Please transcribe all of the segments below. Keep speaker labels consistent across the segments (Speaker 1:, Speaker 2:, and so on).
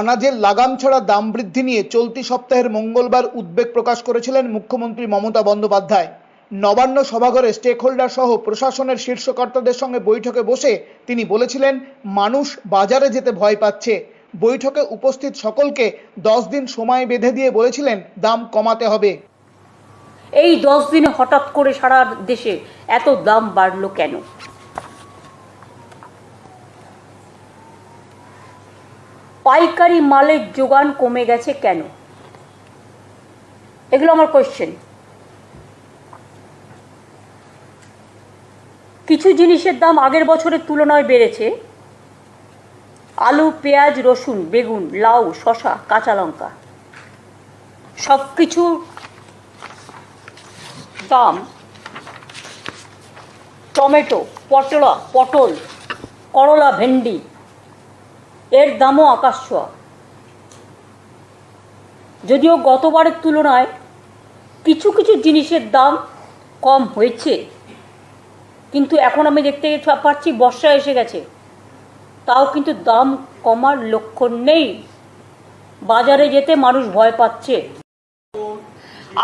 Speaker 1: আনাজের লাগাম ছাড়া দাম বৃদ্ধি নিয়ে চলতি সপ্তাহের মঙ্গলবার উদ্বেগ প্রকাশ করেছিলেন মুখ্যমন্ত্রী মমতা বন্দ্যোপাধ্যায়। নবান্ন সভাঘরে স্টেক হোল্ডার সহ প্রশাসনের শীর্ষকর্তাদের সঙ্গে বৈঠকে বসে তিনি বলেছিলেন, মানুষ বাজারে যেতে ভয় পাচ্ছে। বৈঠকে উপস্থিত সকলকে দশ দিন সময় বেঁধে দিয়ে বলেছিলেন, দাম কমাতে হবে।
Speaker 2: এই দশ দিনে হঠাৎ করে সারা দেশে এত দাম বাড়লো কেন? পাইকারি মালের যোগান কমে গেছে কেন? এগুলো আমার কোয়েশ্চেন কিছু জিনিসের দাম আগের বছরের তুলনায় বেড়েছে। আলু, পেঁয়াজ, রসুন, বেগুন, লাউ শশা কাঁচা লঙ্কা সব কিছুর দাম টমেটো, পটলা, পটল, করলা, ভেন্ডি এর দামও আকাশ ছোঁয়া। যদিও গতবারের তুলনায় কিছু কিছু জিনিসের দাম কম হয়েছে, কিন্তু এখন আমি দেখতে পাচ্ছি, বর্ষা এসে গেছে। তাও কিন্তু দাম কমার লক্ষণ নেই। বাজারে যেতে মানুষ ভয় পাচ্ছে।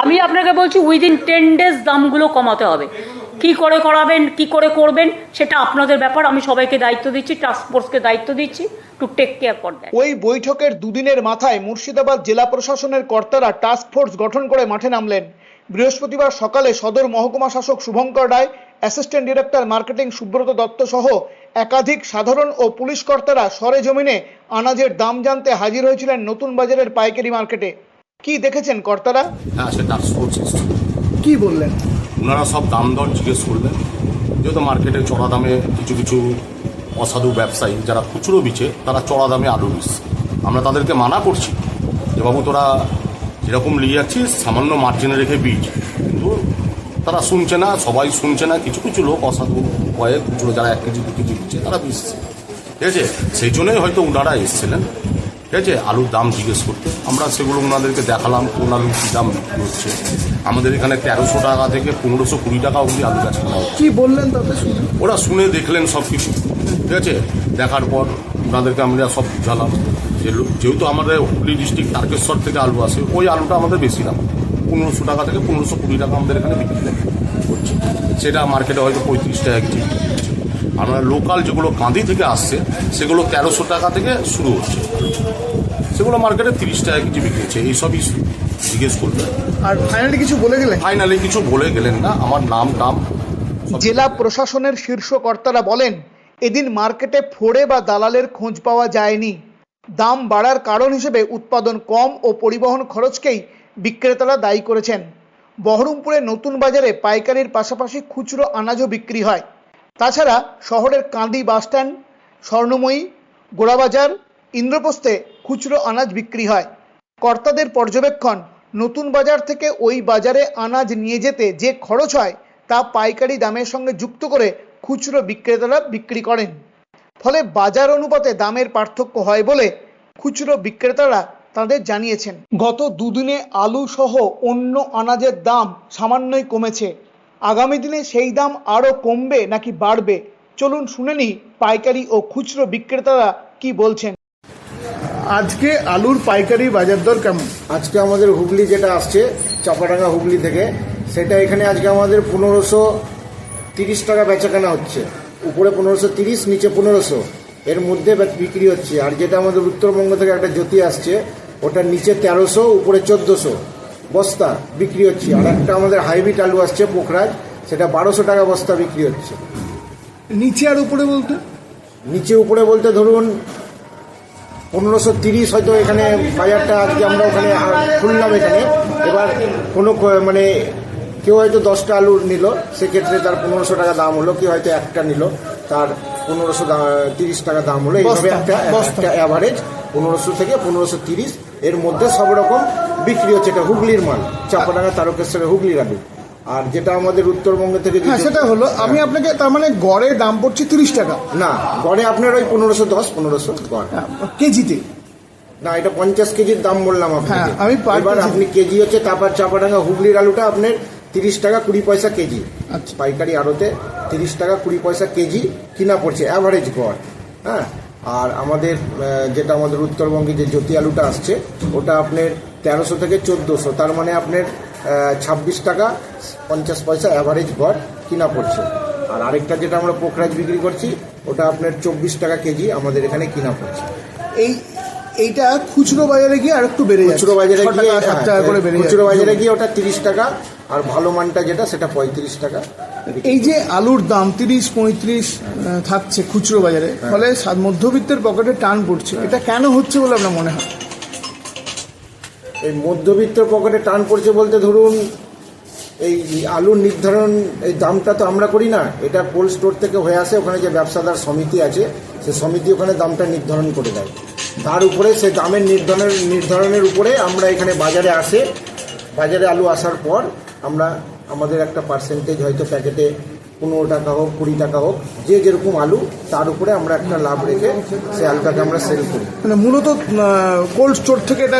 Speaker 2: আমি আপনাকে বলছি উইদিন টেন ডেজ দামগুলো কমাতে হবে। কি করে করাবেন কি করে করবেন সেটা আপনাদের ব্যাপার। আমি সবাইকে দায়িত্ব দিচ্ছি টাস্ক ফোর্সকে দায়িত্ব দিচ্ছি to take care for that
Speaker 1: ওই বৈঠকের দুদিনের মাথায় মুর্শিদাবাদ জেলা প্রশাসনের কর্তারা টাস্ক ফোর্স গঠন করে মাঠে নামলেন। বৃহস্পতিবার সকালে সদর মহকুমা শাসক Subhankar Roy assistant director marketing Subrata Dutta সহ একাধিক সাধারণ ও পুলিশ কর্তারা সরেজমিনে আনাজের দাম জানতে হাজির হয়েছিলেন নতুন বাজারের পাইকারি মার্কেটে। কি দেখেছেন কর্তারা?
Speaker 3: হ্যাঁ
Speaker 1: কি বললেন?
Speaker 3: ওনারা সব দাম দর জিজ্ঞেস করলেন যেহেতু মার্কেটে চড়া দামে কিছু কিছু অসাধু ব্যবসায়ী যারা খুচরো বিচে, তারা চড়া দামে আলু দিচ্ছে আমরা তাদেরকে মানা করছি। যে বাবু, তোরা যেরকম নিয়ে যাচ্ছিস, সামান্য মার্জিনে রেখে বীজ। কিন্তু তারা শুনছে না, সবাই শুনছে না, কিছু কিছু লোক অসাধু কয়ে খুচরো, যারা এক কেজি, দু কেজি দিচ্ছে তারা দিচ্ছে ঠিক আছে? সেই জন্যই হয়তো ওনারা এসেছিলেন। ঠিক আছে? আলুর দাম জিজ্ঞেস করতে। আমরা সেগুলো ওনাদেরকে দেখালাম কোন আলুর কী দাম বিক্রি হচ্ছে। আমাদের এখানে তেরোশো টাকা থেকে পনেরোশো কুড়ি টাকা অবধি আলু গাছ কেনা হচ্ছে।
Speaker 1: কি বললেন তাতে শুনে?
Speaker 3: ওরা শুনে দেখলেন সব কিছু ঠিক আছে? দেখার পর ওনাদেরকে আমরা সব বুঝালাম যে যেহেতু আমাদের হুগলি ডিস্ট্রিক্ট তারকেশ্বর থেকে আলু আসে ওই আলুটা আমাদের বেশি দাম। পনেরোশো টাকা থেকে পনেরোশো কুড়ি টাকা আমাদের এখানে বিক্রি হচ্ছে। সেটা মার্কেটে হয়তো পঁয়ত্রিশ টাকা হচ্ছে। আমরা লোকাল যেগুলো কাঁদি থেকে আসছে সেগুলো তেরোশো টাকা থেকে শুরু হচ্ছে। সেগুলো মার্কেটে তিরিশ টাকা কেজি বিক্রি হচ্ছে এইসবই জিজ্ঞেস করবে।
Speaker 1: আর ফাইনালি কিছু বলে গেলেন?
Speaker 3: ফাইনালি কিছু বলে গেলেন না আমার নাম টাম
Speaker 1: জেলা প্রশাসনের শীর্ষ কর্তারা বলেন এদিন মার্কেটে ফোড়ে বা দালালের খোঁজ পাওয়া যায়নি। দাম বাড়ার কারণ হিসেবে উৎপাদন কম ও পরিবহন খরচকেই বিক্রেতারা দায়ী করেছেন। বহরমপুরে নতুন বাজারে পাইকারির পাশাপাশি খুচরো আনাজও বিক্রি হয়। তাছাড়া শহরের কাঁদি বাসস্ট্যান্ড স্বর্ণময়ী, গোড়াবাজার, ইন্দ্রপ্রস্থে খুচরো আনাজ বিক্রি হয়। কর্তাদের পর্যবেক্ষণ, নতুন বাজার থেকে ওই বাজারে আনাজ নিয়ে যেতে যে খরচ হয়, তা পাইকারি দামের সঙ্গে যুক্ত করে খুচরো বিক্রেতারা বিক্রি করেন। ফলে বাজার অনুপাতে দামের পার্থক্য হয় বলে খুচরো বিক্রেতারা তাদের জানিয়েছেন। গত দুদিনে আলু সহ অন্য আনাজের দাম সামান্যই কমেছে। আগামী দিনে সেই দাম আরও কমবে নাকি বাড়বে? চলুন শুনে নিই পাইকারি ও খুচরো বিক্রেতারা কি বলছেন। আজকে আলুর পাইকারি বাজার দর কেমন?
Speaker 4: আজকে আমাদের হুগলি যেটা আসছে চাপাডাঙ্গা হুগলি থেকে সেটা এখানে আজকে আমাদের পনেরোশো তিরিশ টাকা বেচাকেনা হচ্ছে। উপরে পনেরোশো তিরিশ নিচে পনেরোশো। এর মধ্যে বিক্রি হচ্ছে। আর যেটা আমাদের উত্তরবঙ্গ থেকে একটা জ্যোতি আসছে ওটার নিচে তেরোশো উপরে চোদ্দোশো। বস্তা বিক্রি হচ্ছে। আর একটা আমাদের হাইব্রিড আলু আসছে পোখরাজ। সেটা বারোশো টাকা বস্তা বিক্রি হচ্ছে।
Speaker 1: নিচে আর উপরে বলতে?
Speaker 4: নিচে উপরে বলতে ধরুন পনেরোশো তিরিশ হয়তো এখানে বাজারটা আজকে আমরা ওখানে খুললাম এখানে। এবার কোনো মানে কেউ হয়তো দশটা আলু নিল সেক্ষেত্রে তার পনেরোশো টাকা দাম হলো কেউ হয়তো একটা নিল তার পনেরোশো তিরিশ টাকা দাম হলো। এইভাবে। একটা অ্যাভারেজ পনেরোশো থেকে পনেরোশো তিরিশ এর মধ্যে সব রকম বিক্রি হচ্ছে। এটা হুগলির মাল চাপাডাঙ্গা তারকেশ্বরের হুগলির আলু। আর যেটা আমাদের উত্তরবঙ্গ থেকে
Speaker 5: হ্যাঁ সেটা হলো আমি আপনাকে তার মানে গড়ে দাম পড়ছে তিরিশ টাকা।
Speaker 4: না গড়ে আপনার ওই পনেরোশো দশ পনেরোশো গড়।
Speaker 5: হ্যাঁ, কেজিতে।
Speaker 4: না এটা পঞ্চাশ কেজির দাম বললাম আপনাকে।
Speaker 5: হ্যাঁ, আমি
Speaker 4: এবার আপনি কেজি হচ্ছে তারপর চাপাডাঙ্গা হুগলির আলুটা আপনার তিরিশ টাকা কুড়ি পয়সা কেজি।
Speaker 5: আচ্ছা।
Speaker 4: পাইকারি আড়তে তিরিশ টাকা কুড়ি পয়সা কেজি কিনা পড়ছে অ্যাভারেজ গড়। হ্যাঁ আর আমাদের যেটা আমাদের উত্তরবঙ্গে যে জ্যোতি আলুটা আসছে, ওটা আপনার তেরোশো থেকে চোদ্দোশো, তার মানে আপনার ছাব্বিশ টাকা পঞ্চাশ পয়সা অ্যাভারেজ গড় কিনা পড়ছে। আর আরেকটা যেটা আমরা পোখরাজ বিক্রি করছি, ওটা আপনার চব্বিশ টাকা কেজি আমাদের এখানে কিনা পড়ছে।
Speaker 5: এই এইটা খুচরো বাজারে গিয়ে আর একটু বেড়ে
Speaker 4: খুচরো বাজারে গিয়ে
Speaker 5: সাত
Speaker 4: হ্যাঁ,
Speaker 5: টাকা করে বেড়ে
Speaker 4: খুচরো বাজারে গিয়ে ওটা তিরিশ টাকা আর ভালো মানটা যেটা সেটা পঁয়ত্রিশ টাকা।
Speaker 5: এই যে আলুর দাম তিরিশ পঁয়ত্রিশ থাকছে খুচরো বাজারে
Speaker 4: হ্যাঁ।
Speaker 5: ফলে মধ্যবিত্তের পকেটে টান পড়ছে। এটা কেন হচ্ছে বলে আপনার মনে হয়?
Speaker 4: এই মধ্যবিত্ত পকেটে টান পড়ছে বলতে ধরুন এই আলুর নির্ধারণ এই দামটা তো আমরা করি না। এটা কোল্ড স্টোর থেকে হয়ে আসে ওখানে যে ব্যবসাদার সমিতি আছে সে সমিতি ওখানে দামটা নির্ধারণ করে দেয়। তার উপরে সে দামের নির্ধারণের নির্ধারণের উপরে আমরা এখানে বাজারে আসে। বাজারে আলু আসার পর আমরা আমাদের একটা পার্সেন্টেজ হয়তো প্যাকেটে পনেরো টাকা হোক কুড়ি টাকা হোক যে যেরকম আলু তার উপরে আমরা একটা লাভ রেখে সে আলুটাকে আমরা সেল করি।
Speaker 5: মানে মূলত কোল্ড স্টোর থেকে এটা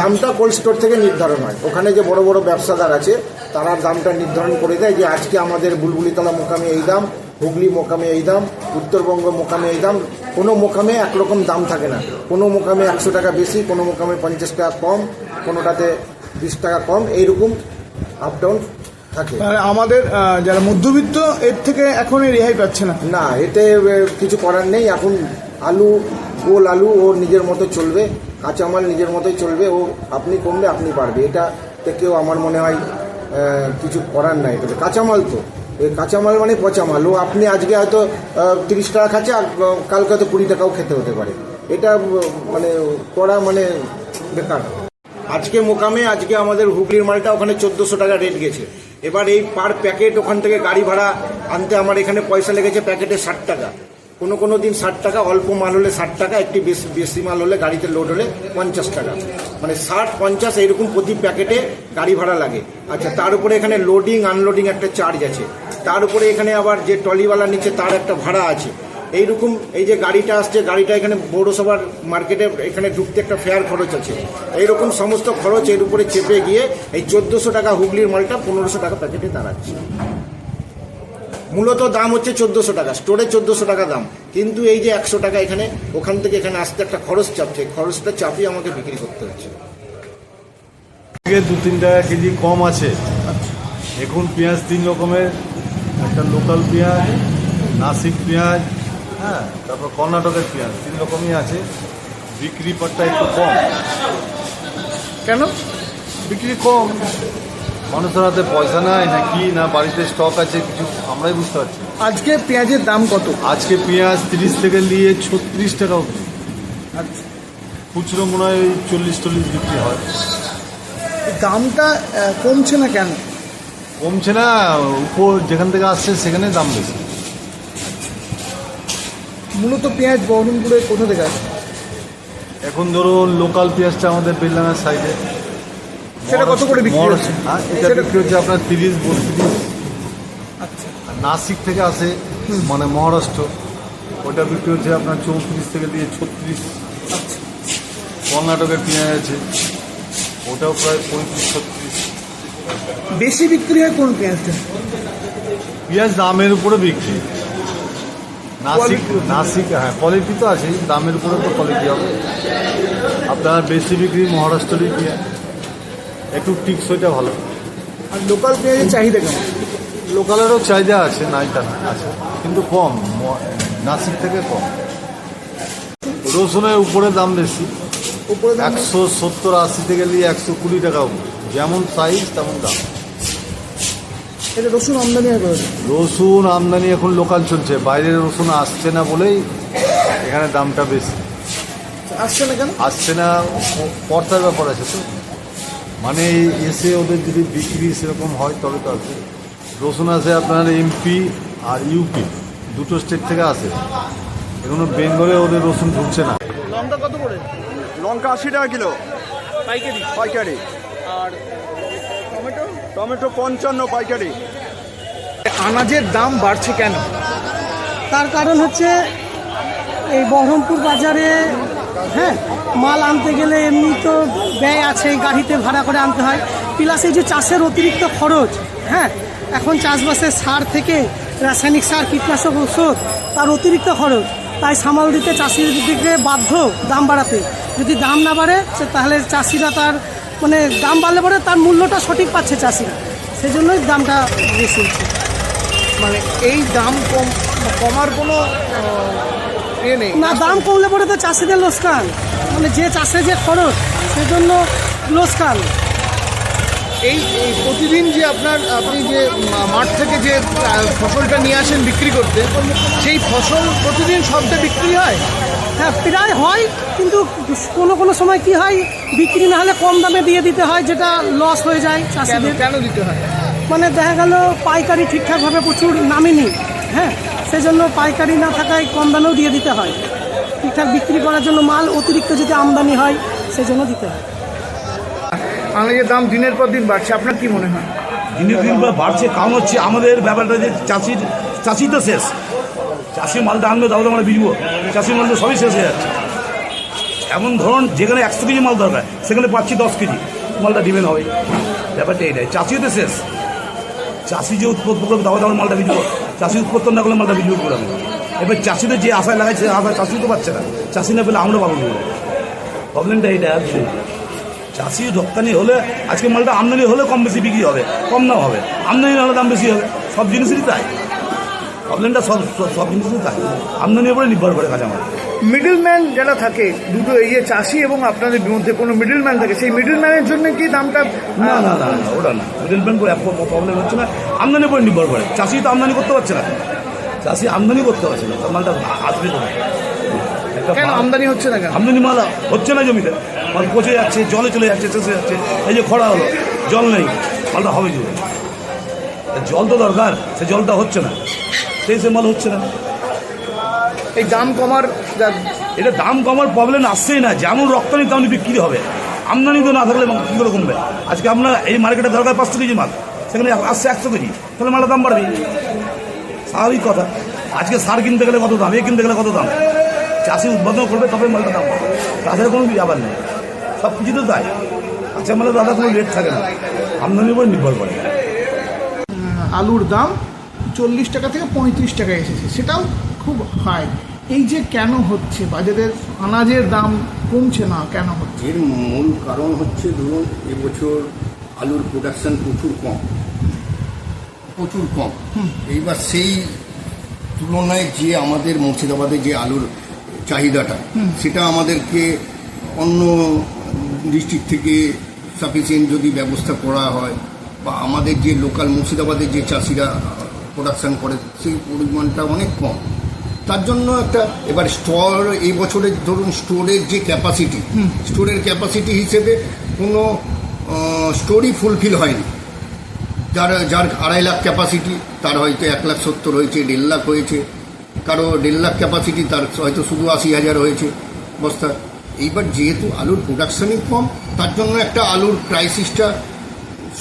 Speaker 4: দামটা কোল্ড স্টোর থেকে নির্ধারণ হয়। ওখানে যে বড় বড় ব্যবসাদার আছে তারা দামটা নির্ধারণ করে দেয় যে আজকে আমাদের বুলবুলিতলা মোকামে এই দাম হুগলি মোকামে এই দাম উত্তরবঙ্গ মোকামে এই দাম কোনো মোকামে একরকম দাম থাকে না। কোনো মোকামে একশো টাকা বেশি কোনো মোকামে পঞ্চাশ টাকা কম কোনোটাতে বিশ টাকা কম এইরকম আপ ডাউন থাকে।
Speaker 5: মানে আমাদের যারা মধ্যবিত্ত এর থেকে এখন রেহাই পাচ্ছে না?
Speaker 4: না এতে কিছু করার নেই। এখন আলু গোল আলু ও নিজের মতো চলবে কাঁচামাল নিজের মতোই চলবে ও আপনি কমলে আপনি পারবে এটা কেউ আমার মনে হয় কিছু করার নাই। তবে কাঁচামাল তো। এই কাঁচামাল মানে পচামাল। ও আপনি আজকে হয়তো তিরিশ টাকা খাচ্ছে আর কালকে হয়তো কুড়ি টাকাও খেতে হতে পারে। এটা মানে করা মানে বেকার। আজকে মোকামে আজকে আমাদের হুগলির মালটা ওখানে চোদ্দোশো টাকা রেট গেছে। এবার এই পার প্যাকেট ওখান থেকে গাড়ি ভাড়া আনতে আমার এখানে পয়সা লেগেছে প্যাকেটে ষাট টাকা। কোনো কোনো দিন ষাট টাকা, অল্প মাল হলে ষাট টাকা, একটি বেশি বেশি মাল হলে গাড়িতে লোড হলে পঞ্চাশ টাকা। মানে ষাট, পঞ্চাশ এইরকম প্রতি প্যাকেটে গাড়ি ভাড়া লাগে। আচ্ছা তার উপরে এখানে লোডিং আনলোডিং একটা চার্জ আছে। তার উপরে এখানে আবার যে ট্রলিওয়ালা নিচ্ছে তার একটা ভাড়া আছে। এইরকম এই যে গাড়িটা আসছে, গাড়িটা এখানে পৌরসভার মার্কেটে এখানে ঢুকতে একটা ফেয়ার খরচ আছে। এইরকম সমস্ত খরচ এর উপরে চেপে গিয়ে এই চোদ্দোশো টাকা হুগলির মালটা পনেরোশো টাকা প্যাকেটে দাঁড়াচ্ছে মূলত দাম হচ্ছে চোদ্দোশো টাকা স্টোরে চোদ্দোশো টাকা দাম। কিন্তু এই যে একশো টাকা এখানে ওখান থেকে এখানে আসতে একটা খরচ চাপছে খরচটা চাপিয়ে আমাকে বিক্রি করতে হচ্ছে।
Speaker 6: থেকে দু তিন টাকা কেজি কম আছে। এখন পেঁয়াজ তিন রকমের একটা লোকাল পেঁয়াজ নাসিক পেঁয়াজ হ্যাঁ তারপর কর্ণাটকের পেঁয়াজ তিন রকমই আছে। বিক্রি পাটটা একটু কম।
Speaker 5: কেন?
Speaker 6: বিক্রি কম। মানুষের হাতে পয়সা নাই না কি না বাড়িতে স্টক আছে কিছু আমরাই বুঝতে পারছি
Speaker 5: আজকে পেঁয়াজের দাম কত?
Speaker 6: আজকে পেঁয়াজ তিরিশ থেকে নিয়ে ছত্রিশ টাকা অবধি।
Speaker 5: আচ্ছা।
Speaker 6: খুচরো মনে হয় চল্লিশ চল্লিশ বিক্রি হয়।
Speaker 5: দামটা কমছে না কেন?
Speaker 6: কমছে না উপর যেখান থেকে আসছে সেখানে দাম বেশি।
Speaker 5: মূলত পেঁয়াজ বহরমপুরে কোথা থেকে আসে
Speaker 6: এখন ধরুন লোকাল পেঁয়াজটা আমাদের বেলডাঙ্গার সাইডে
Speaker 5: সেটা কত করে বিক্রি হচ্ছে?
Speaker 6: হ্যাঁ, এটা বিক্রি হচ্ছে আপনার তিরিশ বত্রিশ।
Speaker 5: আচ্ছা।
Speaker 6: আর নাসিক থেকে আসে মানে মহারাষ্ট্র। ওটা বিক্রি হচ্ছে আপনার চৌত্রিশ থেকে দিয়ে ছত্রিশ।
Speaker 5: আচ্ছা।
Speaker 6: কর্ণাটকের পেঁয়াজ আছে ওটাও প্রায় পঁয়ত্রিশ ছত্রিশ।
Speaker 5: বেশি বিক্রি হয় কোন পেঁয়াজটা?
Speaker 6: পেঁয়াজ দামের উপরে বিক্রি। নাসিক নাসিক হ্যাঁ কোয়ালিটি তো আছে দামের উপরে তো কোয়ালিটি হবে। আপনার বেশি বিক্রি মহারাষ্ট্রেরই পেঁয়াজ একটু টিকসইটা ভালো।
Speaker 5: আর লোকাল পেঁয়াজের চাহিদা কেমন?
Speaker 6: লোকালেরও চাহিদা আছে নাইটা আছে কিন্তু কম নাসিক থেকে কম। রসুনের উপরে দাম বেশি একশো সত্তর আশি থেকে নিয়ে একশো কুড়ি টাকা যেমন সাইজ তেমন দাম।
Speaker 5: এটা রসুন আমদানি?
Speaker 6: রসুন আমদানি এখন লোকাল চলছে বাইরের রসুন আসছে না বলেই এখানে দামটা বেশি।
Speaker 5: আসছে না কেন?
Speaker 6: আসছে না পর্তার ব্যাপার আছে তো। মানে এসে ওদের যদি বিক্রি সেরকম হয় তবে তো আছে। রসুন আছে আপনার এমপি আর ইউপি দুটো স্টেট থেকে আসে। এখনও বেঙ্গলে ওদের রসুন ঢুকছে না।
Speaker 5: লঙ্কা কত করে?
Speaker 7: লঙ্কা আশি টাকা কিলো।
Speaker 5: পাইকারি।
Speaker 7: পাইকারি।
Speaker 5: আর টমেটো?
Speaker 7: টমেটো পঞ্চান্ন পাইকারি।
Speaker 5: আনাজের দাম বাড়ছে কেন?
Speaker 8: তার কারণ হচ্ছে এই বহরমপুর বাজারে হ্যাঁ মাল আনতে গেলে এমনি তো ব্যয় আছে, গাড়িতে ভাড়া করে আনতে হয়। প্লাস এই যে চাষের অতিরিক্ত খরচ হ্যাঁ এখন চাষবাসের সার থেকে রাসায়নিক সার, কীটনাশক ওষুধ তার অতিরিক্ত খরচ। তাই সামাল দিতে চাষির দিকে বাধ্য দাম বাড়াতে। যদি দাম না বাড়ে তাহলে চাষিরা তার মানে দাম বাড়লে পরে তার মূল্যটা সঠিক পাচ্ছে চাষিরা। সেই জন্যই দামটা বেশি হচ্ছে।
Speaker 1: মানে এই দাম কম, কমার কোনো এ নেই।
Speaker 8: না দাম কমলে পরে তো চাষিদের লোকসান। মানে যে চাষে যে খরচ সেজন্য লোকসান।
Speaker 1: এই এই প্রতিদিন যে আপনার আপনি যে মাঠ থেকে যে ফসলটা নিয়ে আসেন বিক্রি করতে সেই ফসল প্রতিদিন সবটা বিক্রি হয়?
Speaker 8: হ্যাঁ প্রায় হয় কিন্তু কোনো কোনো সময় কি হয় বিক্রি না হলে কম দামে দিয়ে দিতে হয় যেটা লস হয়ে যায় চাষিদের।
Speaker 1: কেন দিতে হয়?
Speaker 8: মানে দেখা গেল পাইকারি ঠিকঠাকভাবে প্রচুর নামেনি হ্যাঁ? সেজন্য পাইকারি না থাকায় কম দামেও দিয়ে দিতে হয়। ঠিকঠাক বিক্রি করার জন্য মাল অতিরিক্ত যদি আমদানি হয় সেজন্য দিতে হয়।
Speaker 1: বাংলাদেশের দাম দিনের পর দিন বাড়ছে আপনার কি মনে হয়?
Speaker 9: দিনের দিন পর বাড়ছে কারণ হচ্ছে আমাদের ব্যাপারটা যে চাষির চাষি তো শেষ। চাষি মালটা আনবে তাহলে আমরা বিজবো চাষির মাল তো সবই শেষ হয়ে যাচ্ছে। এমন ধরুন যেখানে একশো কেজি মাল দরকার সেখানে পাচ্ছি দশ কেজি। মালটা ডিমেন হবে। ব্যাপারটা এটাই চাষিও তো শেষ। চাষি যে উৎপন্ন করবে তাহলে আমার মালটা বিজবো চাষি উৎপাদন না করলে মালটা বিনিয়োগ করে আমি এবার চাষিদের যে আশায় লাগাইছে সে আশা চাষি তো পাচ্ছে না। চাষি না পেলে আমরা পাবো প্রবলেমটা এইটা আছে। চাষি রপ্তানি হলে, আজকে মালটা আমদানি হলে কম বেশি বিক্রি হবে, কম না হবে। আমদানি না হলে দাম বেশি হবে। সব জিনিসেরই তাই। প্রবলেমটা সব সব- সব জিনিসেরই তাই। আমদানির উপরে নির্ভর করে কাঁচামাল।
Speaker 1: মিডলম্যান যারা থাকে দুটো এই যে চাষি এবং আপনাদের মধ্যে কোনো মিডলম্যান থাকে সেই মিডলম্যানের জন্য কি দামটা
Speaker 9: না না না না, ওটা না। মিডল ম্যান প্রবলেম হচ্ছে না। আমদানির উপরে নির্ভর করে। চাষি তো আমদানি করতে পারছে না। চাষি আমদানি করতে পারছে না। তার মালটা আসবে
Speaker 1: কেন আমদানি হচ্ছে না কেন?
Speaker 9: আমদানি মাল হচ্ছে না জমিতে। মাল পচে যাচ্ছে জলে চলে যাচ্ছে চেষে যাচ্ছে। এই যে খরা হলো জল নেই মালটা হবে জল তো দরকার সে জলটা হচ্ছে না। সেই সে মাল হচ্ছে না।
Speaker 1: এই দাম কমার
Speaker 9: এটা দাম কমার প্রবলেম আসছেই না। যেমন রপ্তানি তেমন বিক্রি হবে আমদানি তো না থাকলে কী করে কমবে? আজকে আপনার এই মার্কেটে দরকার পাঁচশো কেজি মাল সেখানে আসছে একশো কেজি তাহলে মালের দাম বাড়বে। স্বাভাবিক কথা। আজকে সার কিনতে গেলে কত দাম এ কিনতে গেলে কত দাম? চাষি উৎপাদন করবে তবে মালটা দাম বাড়বে। তাছাড়া কোনো ব্যাপার নেই। সব কিছু তো তাই। কাঁচা মালের দাদা কোনো রেট থাকে না। আমদানির উপর নির্ভর করে।
Speaker 5: আলুর দাম চল্লিশ টাকা থেকে পঁয়ত্রিশ টাকা এসেছে। সেটাও খুব হাই এই যে কেন হচ্ছে? বাজারের আনাজের দাম কমছে না কেন হচ্ছে?
Speaker 10: এর মূল কারণ হচ্ছে ধরুন এবছর আলুর প্রোডাকশন প্রচুর কম। প্রচুর কম। এইবার সেই তুলনায় যে আমাদের মুর্শিদাবাদে যে আলুর চাহিদাটা সেটা আমাদেরকে অন্য ডিস্ট্রিক্ট থেকে সাফিসিয়েন্ট যদি ব্যবস্থা করা হয় বা আমাদের যে লোকাল মুর্শিদাবাদের যে চাষিরা প্রোডাকশান করে সেই পরিমাণটা অনেক কম। তার জন্য একটা এবার স্টোর এই বছরের ধরুন স্টোরের যে ক্যাপাসিটি স্টোরের ক্যাপাসিটি হিসেবে কোনো স্টোরই ফুলফিল হয়নি। যার যার আড়াই লাখ ক্যাপাসিটি তার হয়তো এক লাখ সত্তর হয়েছে দেড় লাখ হয়েছে। কারও দেড় লাখ ক্যাপাসিটি তার হয়তো শুধু আশি হাজার হয়েছে। বস্তা এইবার যেহেতু আলুর প্রোডাকশনই কম তার জন্য একটা আলুর ক্রাইসিসটা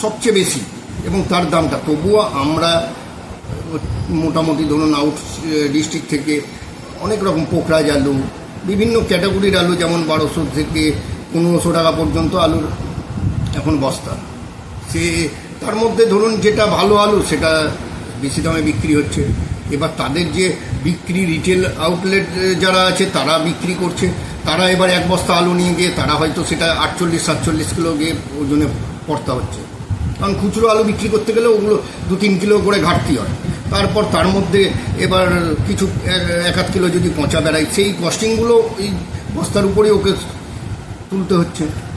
Speaker 10: সবচেয়ে বেশি এবং তার দামটা। তবুও আমরা মোটামুটি ধরুন আউট ডিস্ট্রিক্ট থেকে অনেক রকম পোখরাজ আলু, বিভিন্ন ক্যাটাগরির আলু যেমন বারোশো থেকে পনেরোশো টাকা পর্যন্ত আলুর এখন বস্তা। সে, তার মধ্যে ধরুন যেটা ভালো আলু সেটা বেশি দামে বিক্রি হচ্ছে। এবার তাদের যে বিক্রি রিটেল আউটলেট যারা আছে তারা বিক্রি করছে। তারা এবার এক বস্তা আলু নিয়ে গিয়ে তারা হয়তো সেটা আটচল্লিশ, সাতচল্লিশ কিলো গিয়ে ওজনে পড়তে হচ্ছে। কারণ খুচরো আলু বিক্রি করতে গেলে ওগুলো দু তিন কিলো করে ঘাটতি হয়। তারপর তার মধ্যে এবার কিছু, এক- আধ কিলো যদি পচা বেড়ায়, সেই কস্টিংগুলো এই বস্তার উপরেই ওকে তুলতে হচ্ছে।